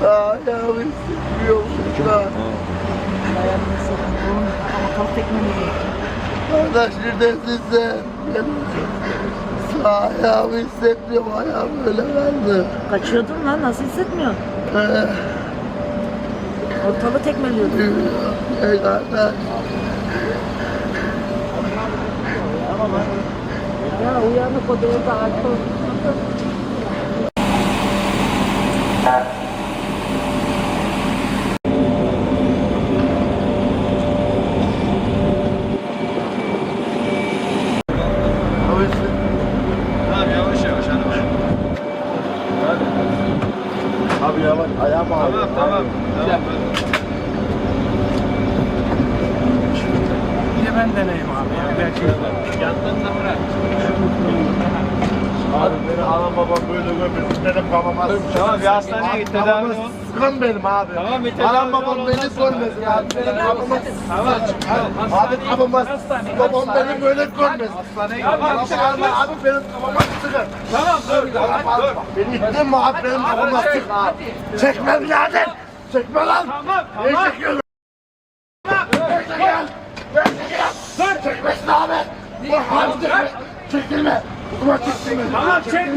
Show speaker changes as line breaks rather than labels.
Sağ ayağımı hissetmiyorum. Sağ.
Ayağını sokun. Ortalık tekmeliyor.
Kardeş neredesin sen? Ben sağ ayağımı hissetmiyorum. Ayağım öyle kaldı.
Kaçıyordun lan nasıl hissetmiyorsun?
Ee,
Ortalığı tekmeliyordun.
Ey kardeş.
Ya uyanık o değil de alkol.
Tamam yavaş yavaş hadi.
Abi yavaş ayağım ağrıyor.
Tamam tamam. Tamam.
Bir de ben deneyim abi ya. Belki
Yandığında bırak.
Abi beni anam babam böyle gömüldü. Benim babam az.
Tamam bir hastaneye git tedavi ol.
Sıkan benim abi.
Tamam, bir tedavi
Anam babam beni görmesin abi. Benim babam
Tamam.
Abi babam babam beni böyle görmesin.
Hastaneye
Abi
git.
abi benim babama sıkın.
Tamam.
Beni ittin mi abi benim babama sık abi. Çekme birader. Çekme lan.
Tamam
Ne
tamam.
çekiyorsun? Bekle gel. Bekle gel. Dur. Çekmesin abi. Dur abi çekme. Çekilme. Ulan çekilme.
Tamam çek.